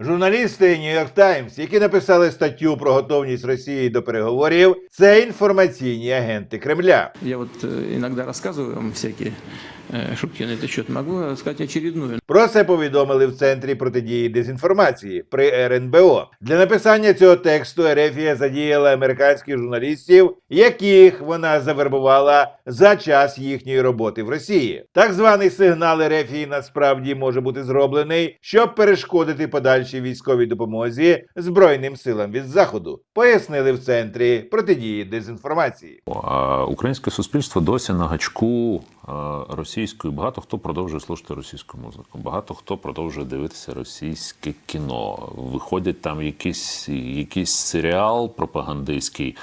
Журналісти New York Times, які написали статтю про готовність Росії до переговорів, це інформаційні агенти Кремля. Я от іноді розказую вам всякие шутки на этот счет. Могу сказать очередную. Про це повідомили в центрі протидії дезінформації при РНБО. Для написання цього тексту Ерефія задіяла американських журналістів, яких вона завербувала за час їхньої роботи в Росії. Так званий сигнал Ерефії насправді може бути зроблений, щоб перешкодити подальшій військовій допомозі збройним силам від заходу. Пояснили в центрі протидії дезінформації. А Українське суспільство досі на гачку е, російської. Багато хто продовжує слухати російську музику, багато хто продовжує дивитися російське кіно. Виходять там якийсь, якийсь серіал пропагандистський.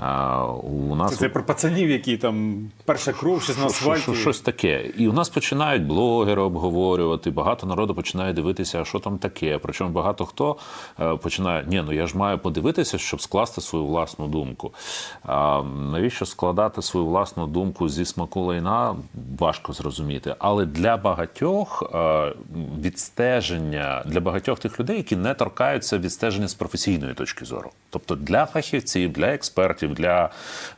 У нас Це, це про пацанів, які там перша кров, щось на асфальті. що- щось таке. І у нас починають блогери обговорювати, багато народу починає дивитися, а що там таке. Причому багато хто е, починає, ні, ну я ж маю подивитися, щоб скласти свою власну думку. А, навіщо складати свою власну думку зі смаку лайна, важко зрозуміти. Але для багатьох е, відстеження, для багатьох тих людей, які не торкаються відстеження з професійної точки зору. Тобто для фахівців, для експертів, для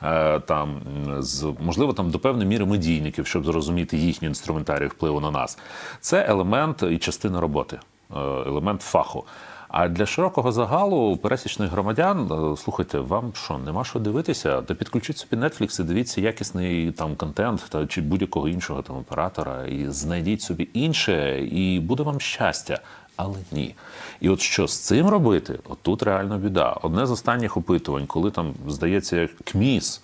е, там з можливо там до певної міри медійників, щоб зрозуміти їхню інструментарію впливу на нас. Це елемент і частина роботи, е, елемент фаху. А для широкого загалу пересічних громадян, е, слухайте, вам що, нема що дивитися? Та підключіть собі Netflix і дивіться якісний там контент та чи будь-якого іншого там оператора, і знайдіть собі інше, і буде вам щастя. Але ні. І от що з цим робити? От тут реально біда. Одне з останніх опитувань, коли там здається, КМІС,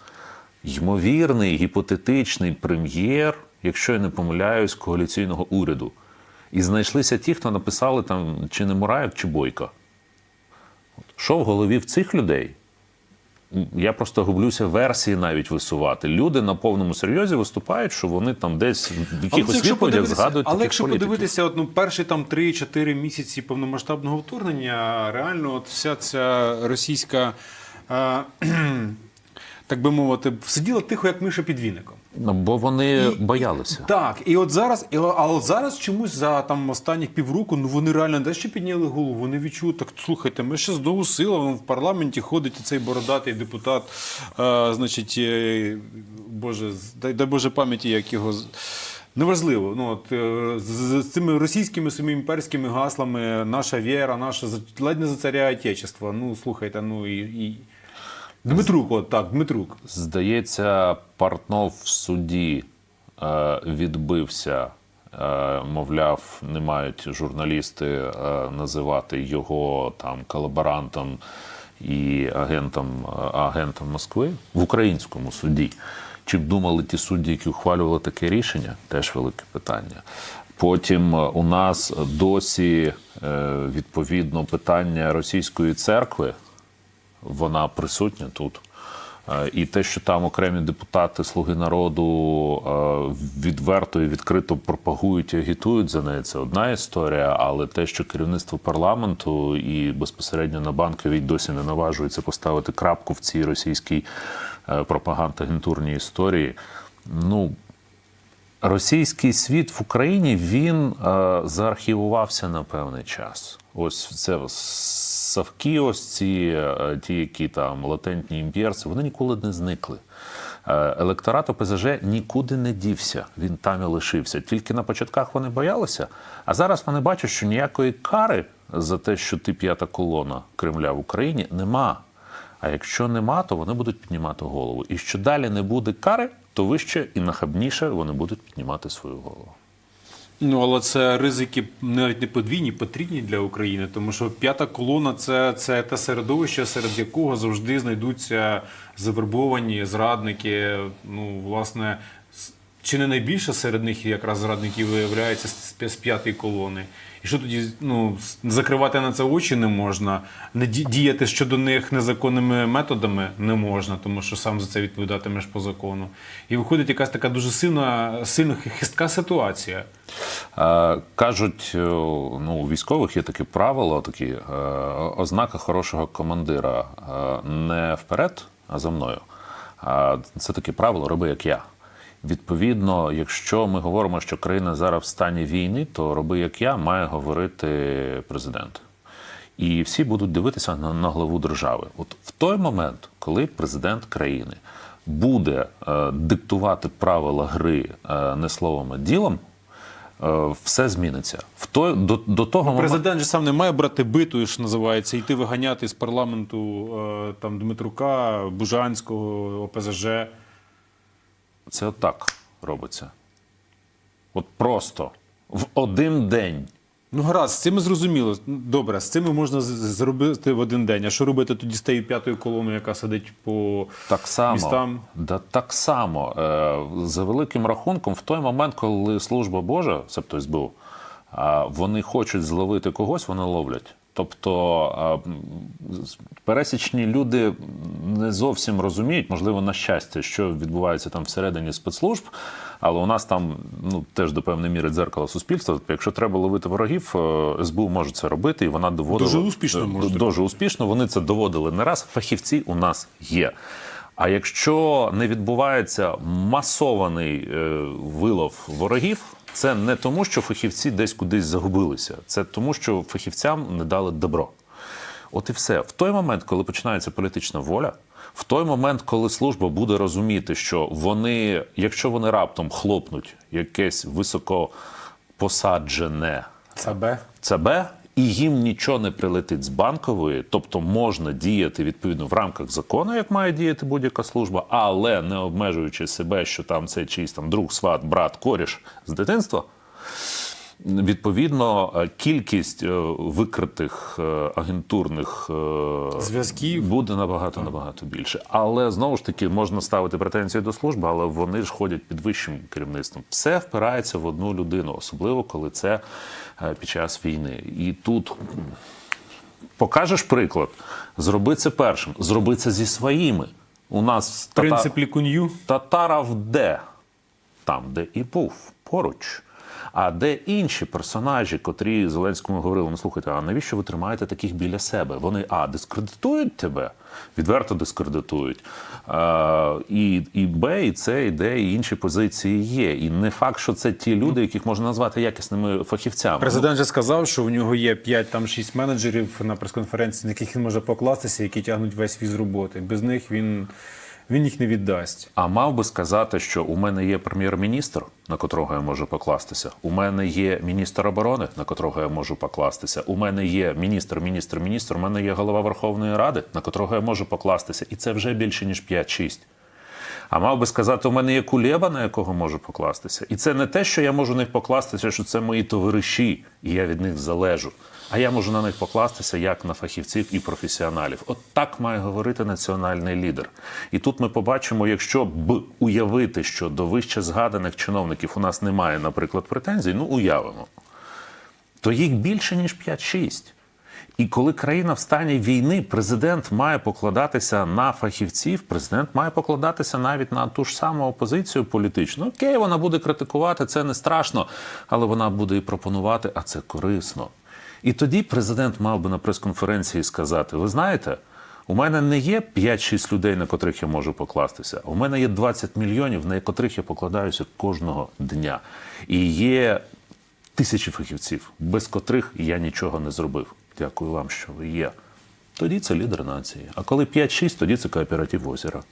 ймовірний гіпотетичний прем'єр, якщо я не помиляюсь, коаліційного уряду. І знайшлися ті, хто написали там чи не Мураєв, чи Бойко. Що в голові в цих людей? Я просто гублюся версії навіть висувати. Люди на повному серйозі виступають, що вони там десь в якихось відповідях згадують. Але якщо політиків. подивитися, от, ну, перші там 3-4 місяці повномасштабного вторгнення, реально от вся ця російська, е, так би мовити, сиділа тихо, як миша під віником. Ну, Бо вони боялися. Так, і от зараз, і, а от зараз чомусь за там останніх півроку, ну вони реально дещо підняли голову. Вони відчули, так слухайте, ми ще знову сила, в парламенті ходить цей бородатий депутат, е, значить, е, Боже, дай, дай Боже пам'яті, як його. Неважливо, ну от е, з, з цими російськими своїми імперськими гаслами, наша віра, наша ледь не за царя Отечества. Ну слухайте, ну і. і... Дмитрук, от так, Дмитрук. Здається, Портнов в суді е, відбився. Е, мовляв, не мають журналісти е, називати його там колаборантом і агентом, е, агентом Москви в українському суді. Чи б думали ті судді, які ухвалювали таке рішення? Теж велике питання. Потім е, у нас досі е, відповідно питання російської церкви вона присутня тут. Е, І те, що там окремі депутати Слуги народу е, відверто і відкрито пропагують і агітують за неї, це одна історія. Але те, що керівництво парламенту і безпосередньо на банковій досі не наважується поставити крапку в цій російській е, пропагандагентурній історії, ну російський світ в Україні він заархівувався на певний час. Ось це Савки, ось ці е, ті, які там латентні імперці, вони ніколи не зникли. Е, Електорат ОПЗЖ нікуди не дівся, він там і лишився. Тільки на початках вони боялися, а зараз вони бачать, що ніякої кари за те, що ти п'ята колона Кремля в Україні, нема. А якщо нема, то вони будуть піднімати голову. І що далі не буде кари, то вище і нахабніше вони будуть піднімати свою голову. Ну, але це ризики навіть не подвійні, потрібні для України, тому що п'ята колона це, це те середовище, серед якого завжди знайдуться завербовані зрадники. Ну, власне, чи не найбільше серед них якраз зрадників виявляється з, п'ятої колони. І що тоді ну, закривати на це очі не можна, не діяти щодо них незаконними методами не можна, тому що сам за це відповідатимеш по закону. І виходить якась така дуже сильна, сильно хистка ситуація. Е, Кажуть, е, ну, у військових є таке правило, такі е, ознака хорошого командира не вперед, а за мною. Це таке правило роби як я. Відповідно, якщо ми говоримо, що країна зараз в стані війни, то роби як я має говорити президент. І всі будуть дивитися на, на главу держави. От в той момент, коли президент країни буде е, диктувати правила гри е, не словом, а ділом, е, все зміниться. В той, до, до того моменту. Президент же сам не має брати биту, що називається, йти виганяти з парламенту е, там Дмитрука, Бужанського, ОПЗЖ. Це отак робиться. От просто в один день. Ну, гаразд, з цим зрозуміло. Ну, Добре, з цим можна зробити в один день. А що робити тоді з тією п'ятою колоною, яка сидить по Так само, містам? да, так само е, за великим рахунком, в той момент, коли служба Божа, себто СБУ, а, вони хочуть зловити когось, вони ловлять. Тобто а, пересічні люди не зовсім розуміють, можливо, на щастя, що відбувається там всередині спецслужб, але у нас там ну, теж до певної міри дзеркало суспільства. Тобто, Якщо треба ловити ворогів, е, СБУ може це робити, і вона доводила Дуже успішно Е, може дуже успішно. Вони це доводили не раз. Фахівці у нас є. А якщо не відбувається масований е, вилов ворогів, це не тому, що фахівці десь кудись загубилися, це тому, що фахівцям не дали добро. От і все. В той момент, коли починається політична воля, в той момент, коли служба буде розуміти, що вони, якщо вони раптом хлопнуть якесь високо посаджене ЦБ. ЦБ, і їм нічого не прилетить з банкової, тобто можна діяти відповідно в рамках закону, як має діяти будь-яка служба, але не обмежуючи себе, що там це чийсь там друг, сват, брат, коріш з дитинства. Відповідно, е, кількість е, викритих е, агентурних Зв'язків. буде набагато набагато більше. Але знову ж таки можна ставити претензії до служби, але вони ж ходять під вищим керівництвом. Все впирається в одну людину, особливо коли це під час війни. І тут покажеш приклад, зроби це першим, зроби це зі своїми. У нас Принцип лікунью. Татаров де? Там, де і був, поруч. А де інші персонажі, котрі Зеленському говорили: ну слухайте, а навіщо ви тримаєте таких біля себе? Вони а дискредитують тебе, відверто дискредитують. А, і, і Б, і С, і Д, і інші позиції є. І не факт, що це ті люди, яких можна назвати якісними фахівцями. Президент же сказав, що в нього є 5 там 6 менеджерів на прес-конференції, на яких він може покластися, які тягнуть весь віз роботи. Без них він, він їх не віддасть. А мав би сказати, що у мене є прем'єр-міністр, на котрого я можу покластися. У мене є міністр оборони, на котрого я можу покластися. У мене є міністр, міністр, міністр. У мене є голова Верховної Ради, на котрого я можу покластися. І це вже більше ніж 5-6. А мав би сказати, у мене є кулеба, на якого можу покластися. І це не те, що я можу на них покластися, що це мої товариші, і я від них залежу. А я можу на них покластися як на фахівців і професіоналів. От так має говорити національний лідер. І тут ми побачимо, якщо б уявити, що до вище згаданих чиновників у нас немає, наприклад, претензій, ну уявимо, то їх більше ніж 5-6. І коли країна в стані війни, президент має покладатися на фахівців, президент має покладатися навіть на ту ж саму опозицію політичну. Окей, вона буде критикувати, це не страшно, але вона буде і пропонувати, а це корисно. І тоді президент мав би на прес-конференції сказати: ви знаєте, у мене не є 5-6 людей, на котрих я можу покластися. У мене є 20 мільйонів, на котрих я покладаюся кожного дня. І є тисячі фахівців, без котрих я нічого не зробив. Дякую вам, що ви є. Тоді це лідер нації. А коли 5-6, тоді це кооператив озера.